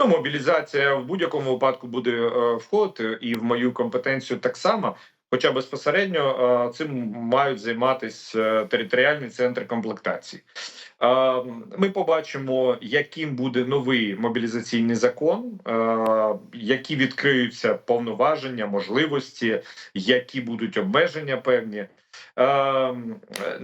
Ну, мобілізація в будь-якому випадку буде е, входити, і в мою компетенцію так само. Хоча безпосередньо е, цим мають займатися е, територіальні центри комплектації. Е, Ми побачимо, яким буде новий мобілізаційний закон, е, які відкриються повноваження, можливості, які будуть обмеження певні. Е,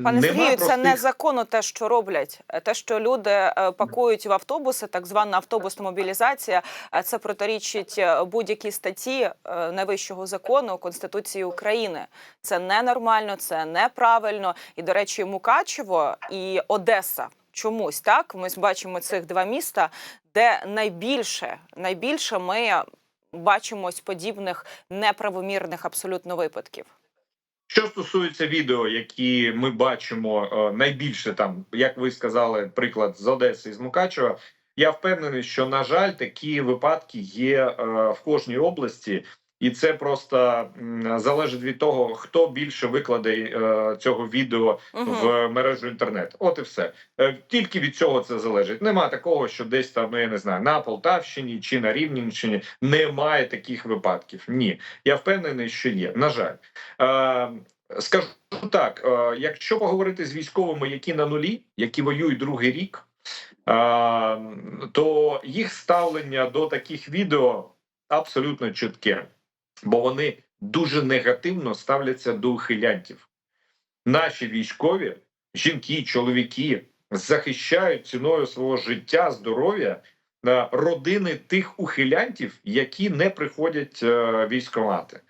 Пане Сергію, це простих- незаконно те, що роблять. Те, що люди е, пакують в автобуси, так звана автобусна мобілізація, е, це протирічить е, будь-якій статті найвищого закону Конституції України. Це ненормально, це неправильно. І, до речі, Мукачево і Одеса. Чомусь так ми бачимо цих два міста, де найбільше найбільше ми бачимо подібних неправомірних абсолютно випадків. Що стосується відео, які ми бачимо е, найбільше там, як ви сказали, приклад з Одеси і з Мукачева. Я впевнений, що на жаль, такі випадки є е, в кожній області, і це просто залежить від того, хто більше викладе е, цього відео в мережу інтернет. От і все. Е, Тільки від цього це залежить. Нема такого, що десь там, я не знаю, на Полтавщині чи на Рівненщині немає таких випадків. Ні, я впевнений, що є. На жаль. Е, Скажу так: якщо поговорити з військовими, які на нулі, які воюють другий рік, то їх ставлення до таких відео абсолютно чітке, бо вони дуже негативно ставляться до ухилянтів. Наші військові, жінки, чоловіки захищають ціною свого життя, здоров'я е, родини тих ухилянтів, які не приходять е, військомати.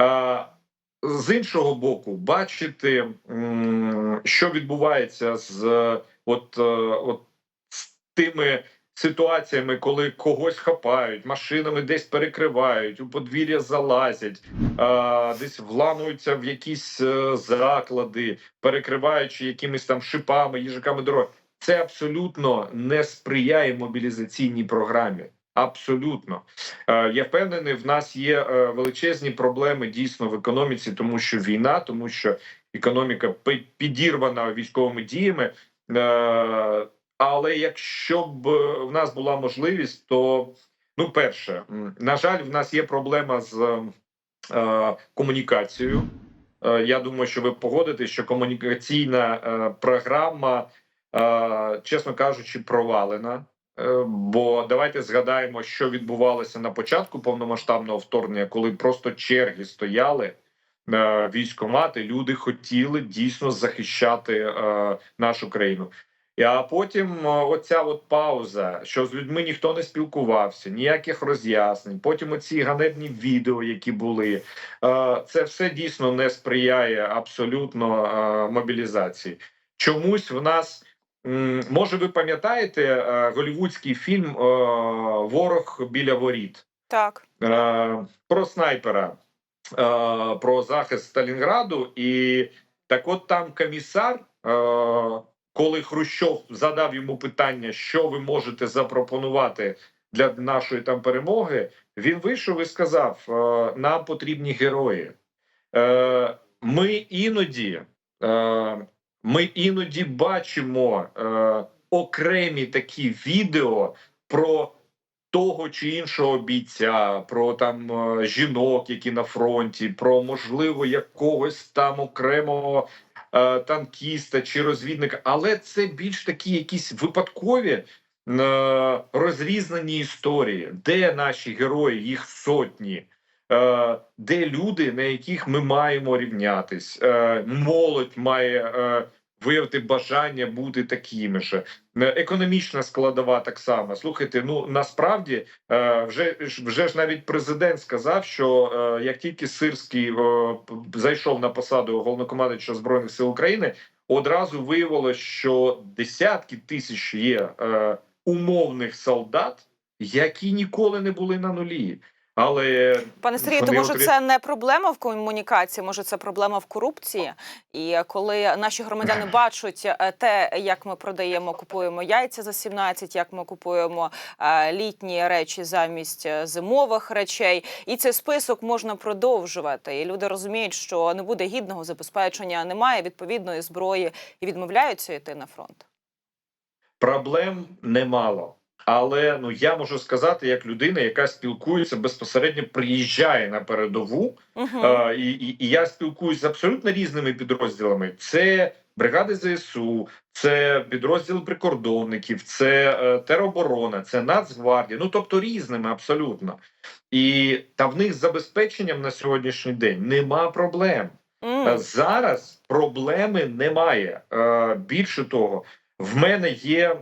Е, з іншого боку, бачити, що відбувається з от, от з тими ситуаціями, коли когось хапають, машинами десь перекривають, у подвір'я залазять, десь вламуються в якісь е, заклади, перекриваючи якимись там шипами, їжаками дороги. Це абсолютно не сприяє мобілізаційній програмі. Абсолютно, Е, я впевнений, в нас є е, величезні проблеми дійсно в економіці, тому що війна, тому що економіка підірвана військовими діями. Але якщо б е, в нас була можливість, то ну, перше, на жаль, в нас є проблема з е, комунікацією. Е, Я думаю, що ви погодитесь, що комунікаційна е, програма, е, чесно кажучи, провалена. Е, Бо давайте згадаємо, що відбувалося на початку повномасштабного вторгнення, коли просто черги стояли е, військомати, люди хотіли дійсно захищати е, нашу країну. А потім е, оця от пауза, що з людьми ніхто не спілкувався, ніяких роз'яснень. Потім оці ганебні відео, які були, е, це все дійсно не сприяє абсолютно е, мобілізації. Чомусь в нас може ви пам'ятаєте голівудський фільм Ворог біля воріт Так. про снайпера, про захист Сталінграду, і так, от там комісар, коли Хрущов задав йому питання, що ви можете запропонувати для нашої там перемоги, він вийшов і сказав: е, нам потрібні герої. Е, ми іноді. Е, ми іноді бачимо окремі такі відео про того чи іншого бійця, про там жінок, які на фронті, про можливо якогось там окремого танкіста чи розвідника, але це більш такі якісь випадкові. е, Розрізнені історії, де наші герої, їх сотні, е, де люди, на яких ми маємо рівнятись, е, молодь має е, виявити бажання бути такими ж. Е, Економічна складова так само. Слухайте, ну насправді е, вже вже ж навіть президент сказав, що е, як тільки Сирський зайшов на посаду головнокомандуючого збройних сил України, одразу виявилося, що десятки тисяч є умовних солдат, які ніколи не були на нулі. Але Пане Сергію, то вони може це не проблема в комунікації, може це проблема в корупції. І коли наші громадяни бачать е, те, як ми продаємо, купуємо яйця за 17, як ми купуємо е, літні речі замість е, зимових речей, і цей список можна продовжувати. І люди розуміють, що не буде гідного забезпечення, немає відповідної зброї і відмовляються йти на фронт. Проблем немало, Але ну я можу сказати, як людина, яка спілкується безпосередньо, приїжджає на передову. Угу. Е, і, і, і я спілкуюся з абсолютно різними підрозділами. Це бригади ЗСУ, це підрозділ прикордонників, це е, тероборона, це Нацгвардія. Ну тобто різними абсолютно. І та в них з забезпеченням на сьогоднішній день нема проблем. Е, Зараз проблеми немає. Е, Більше того, в мене є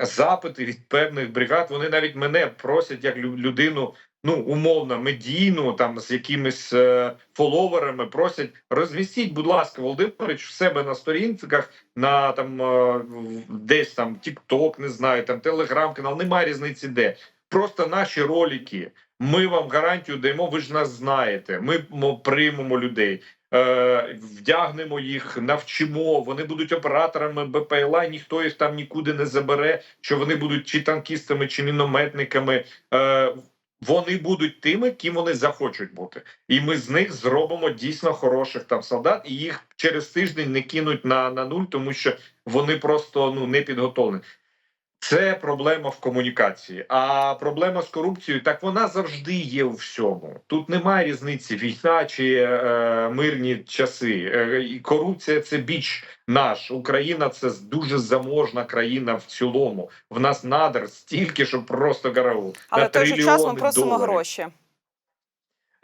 запити від певних бригад. Вони навіть мене просять як лю- людину, ну умовно, медійну, там з якимись е, фоловерами. Просять розмістіть, будь ласка, Володимирович, в себе на сторінках на там е, десь там TikTok, не знаю, там телеграм-канал. Немає різниці, де просто наші ролики. Ми вам гарантію даємо. Ви ж нас знаєте. Ми приймемо людей е, вдягнемо їх, навчимо. Вони будуть операторами БПЛА. Ніхто їх там нікуди не забере. Що вони будуть чи танкістами, чи мінометниками. Е, вони будуть тими, ким вони захочуть бути, і ми з них зробимо дійсно хороших там солдат, і їх через тиждень не кинуть на, на нуль, тому що вони просто ну не підготовлені. Це проблема в комунікації. А проблема з корупцією так вона завжди є у всьому. Тут немає різниці війна чи е, мирні часи. Е, корупція це біч наш. Україна це дуже заможна країна в цілому. В нас надр стільки, що просто караул. Але той же час ми просимо доларів. гроші.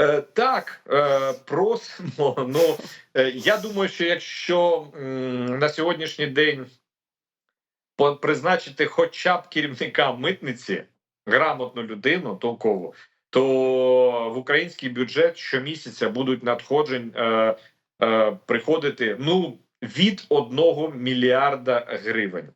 Е, так, е, просимо. Ну е, я думаю, що якщо м, на сьогоднішній день призначити хоча б керівника митниці, грамотну людину, толкову, то в український бюджет щомісяця будуть надходжень е, е, приходити ну від одного мільярда гривень.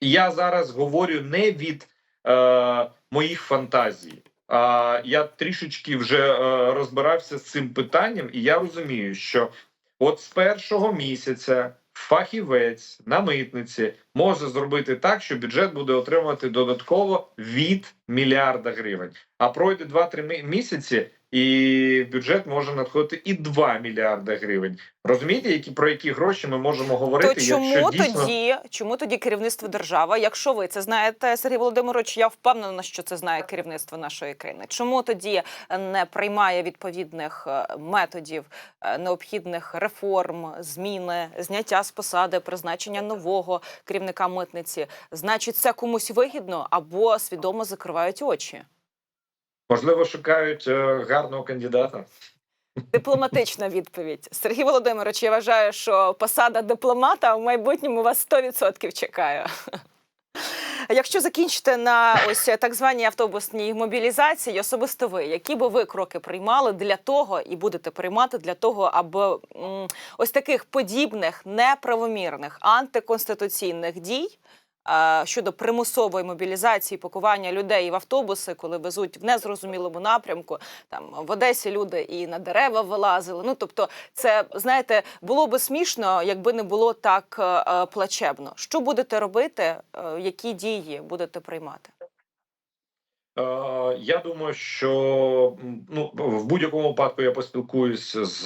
Я зараз говорю не від е, моїх фантазій. А я трішечки вже е, розбирався з цим питанням, і я розумію, що от з першого місяця фахівець на митниці може зробити так, що бюджет буде отримувати додатково від мільярда гривень. А пройде 2-3 місяці, і в бюджет може надходити і 2 мільярда гривень. Розумієте, які про які гроші ми можемо говорити? То чому якщо дійсно... тоді, чому тоді керівництво держави? Якщо ви це знаєте, Сергій Володимирович, я впевнена, що це знає керівництво нашої країни. Чому тоді не приймає відповідних е, методів, е, необхідних реформ, зміни, зняття з посади, призначення нового керівника митниці? Значить, це комусь вигідно або свідомо закривають очі. Можливо, шукають е, гарного кандидата. Дипломатична відповідь. Сергій Володимирович, я вважаю, що посада дипломата в майбутньому вас 100% чекає. Якщо закінчите на ось так званій автобусній мобілізації, особисто ви, які би ви кроки приймали для того і будете приймати для того, аби ось таких подібних неправомірних антиконституційних дій щодо примусової мобілізації, пакування людей в автобуси, коли везуть в незрозумілому напрямку, там в Одесі люди і на дерева вилазили. Ну тобто, це знаєте, було би смішно, якби не було так е, е, плачебно. Що будете робити? е, Які дії будете приймати? Е, Я думаю, що будь-якому випадку я поспілкуюсь з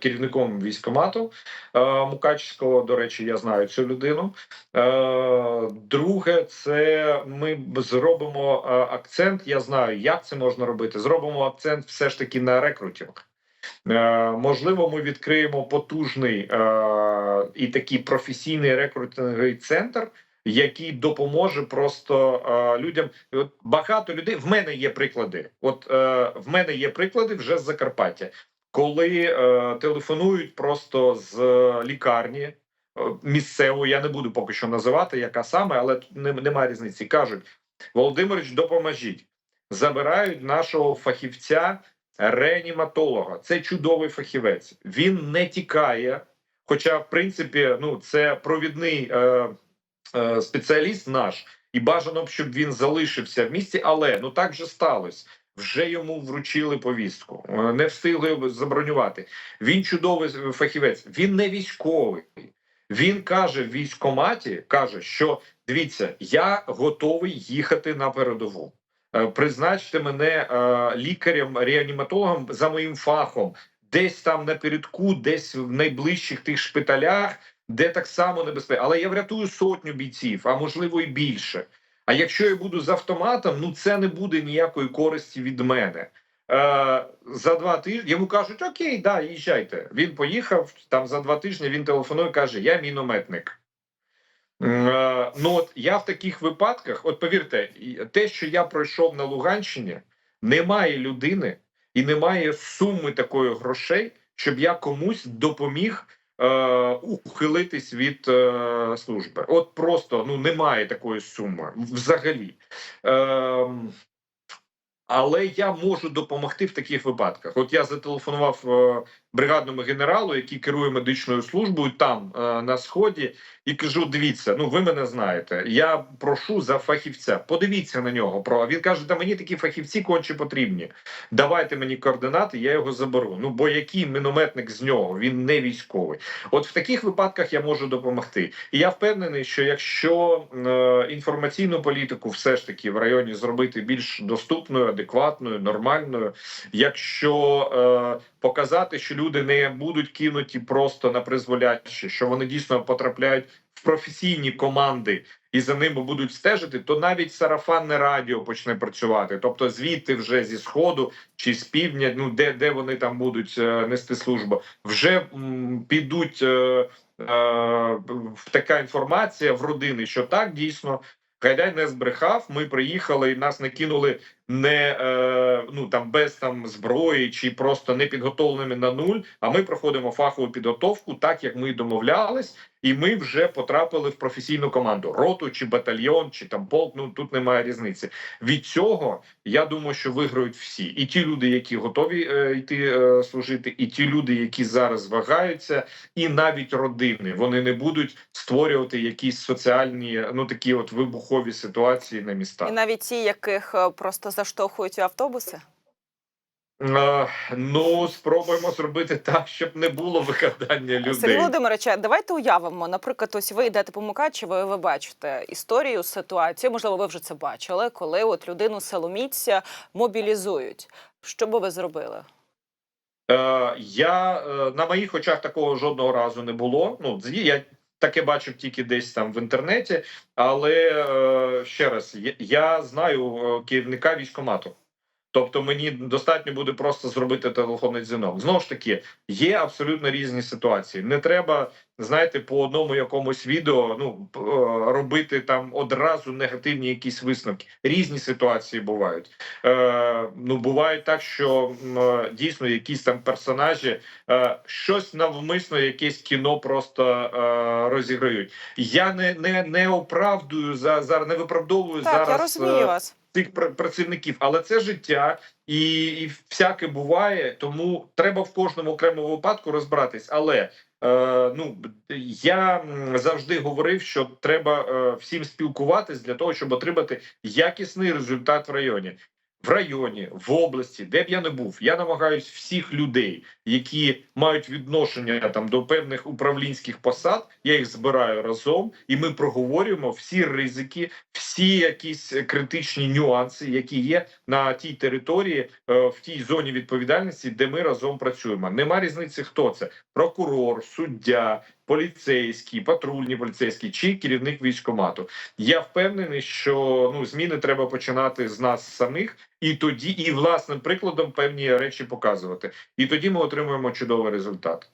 керівником військкомату е, Мукачського. До речі, я знаю цю людину. Е, Друге, це ми зробимо е, акцент. Я знаю, як це можна робити. Зробимо акцент все ж таки на рекрутінг. Е, Можливо, ми відкриємо потужний е, і такий професійний рекрутинговий центр, який допоможе просто е, людям. От багато людей в мене є приклади. От е, в мене є приклади вже з Закарпаття, коли е, телефонують просто з лікарні е, місцевої. Я не буду поки що називати, яка саме, але немає різниці. кажуть: Володимирич, допоможіть. Забирають нашого фахівця реаніматолога. Це чудовий фахівець. Він не тікає. Хоча, в принципі, ну це провідний е, е, спеціаліст наш, і бажано б, щоб він залишився в місті, але ну так же сталося. Вже йому вручили повістку, е, не встигли забронювати. Він чудовий фахівець, він не військовий. Він каже в військкоматі, каже, що дивіться, я готовий їхати на передову. Е, Призначте мене е, лікарем-реаніматологом за моїм фахом, десь там напередку, десь в найближчих тих шпиталях, де так само небезпечно. Але я врятую сотню бійців, а можливо і більше. А якщо я буду з автоматом, ну це не буде ніякої користі від мене. Е, за два тижні йому кажуть: Окей, да, їжджайте. Він поїхав там за два тижні. Він телефонує, каже: Я мінометник. Е, ну от я в таких випадках, от повірте, те, що я пройшов на Луганщині, немає людини і немає суми такої грошей, щоб я комусь допоміг ухилитись від е, служби. От просто ну немає такої суми взагалі. Е, але я можу допомогти в таких випадках. От я зателефонував е, бригадному генералу, який керує медичною службою там е, на сході, і кажу: дивіться, ну ви мене знаєте. Я прошу за фахівця. Подивіться на нього. Про він каже: да мені такі фахівці конче потрібні. Давайте мені координати, я його заберу. Ну бо який мінометник з нього? Він не військовий. От в таких випадках я можу допомогти. І я впевнений, що якщо е, інформаційну політику все ж таки в районі зробити більш доступною, адекватною, нормальною, якщо е, показати, що люди не будуть кинуті просто на призволяще, що вони дійсно потрапляють в професійні команди. І за ними будуть стежити, то навіть сарафанне радіо почне працювати. Тобто, звідти вже зі сходу чи з півдня, ну де, де вони там будуть е, нести службу, вже м, підуть е, е, така інформація в родини, що так дійсно Гайдай не збрехав. Ми приїхали і нас не кинули не е, ну там без там зброї чи просто не підготовленими на нуль. А ми проходимо фахову підготовку, так як ми домовлялись, і ми вже потрапили в професійну команду роту чи батальйон, чи там полк. Ну тут немає різниці. Від цього я думаю, що виграють всі, і ті люди, які готові е, йти е, служити, і ті люди, які зараз вагаються, і навіть родини вони не будуть створювати якісь соціальні, ну такі от вибухові ситуації на містах. І навіть ті, яких е, просто заштовхують автобуси. Е, Ну, спробуємо зробити так, щоб не було викрадання Сергій людей. Володимирович, а давайте уявимо. Наприклад, ось ви йдете по Мукачево, і ви бачите історію, ситуацію. Можливо, ви вже це бачили, коли от людину силоміця мобілізують. Що би ви зробили? Е, Я е, на моїх очах такого жодного разу не було. Ну, я таке бачив тільки десь там в інтернеті, але е, ще раз, я, знаю е, керівника військкомату. Тобто мені достатньо буде просто зробити телефонний дзвінок. Знову ж таки, є абсолютно різні ситуації. Не треба, знаєте, по одному якомусь відео ну е, робити там одразу негативні якісь висновки. Різні ситуації бувають. Е, ну буває так, що е, дійсно якісь там персонажі е, щось навмисно, якесь кіно просто е, розіграють. Я не, не, не оправдую за зараз, не виправдовую Так, зараз. я е, розумію вас. Цих пр- працівників, але це життя, і, і всяке буває. Тому треба в кожному окремому випадку розбиратись. Але е, ну я завжди говорив, що треба е, всім спілкуватись для того, щоб отримати якісний результат в районі. В районі, в області, де б я не був, я намагаюсь всіх людей, які мають відношення там до певних управлінських посад. Я їх збираю разом, і ми проговорюємо всі ризики, всі якісь критичні нюанси, які є на тій території, е, в тій зоні відповідальності, де ми разом працюємо. Нема різниці, хто це: прокурор, суддя, поліцейський, патрульні поліцейські чи керівник військкомату. Я впевнений, що ну зміни треба починати з нас самих, і тоді і власним прикладом певні речі показувати. І тоді ми отримуємо чудовий результат.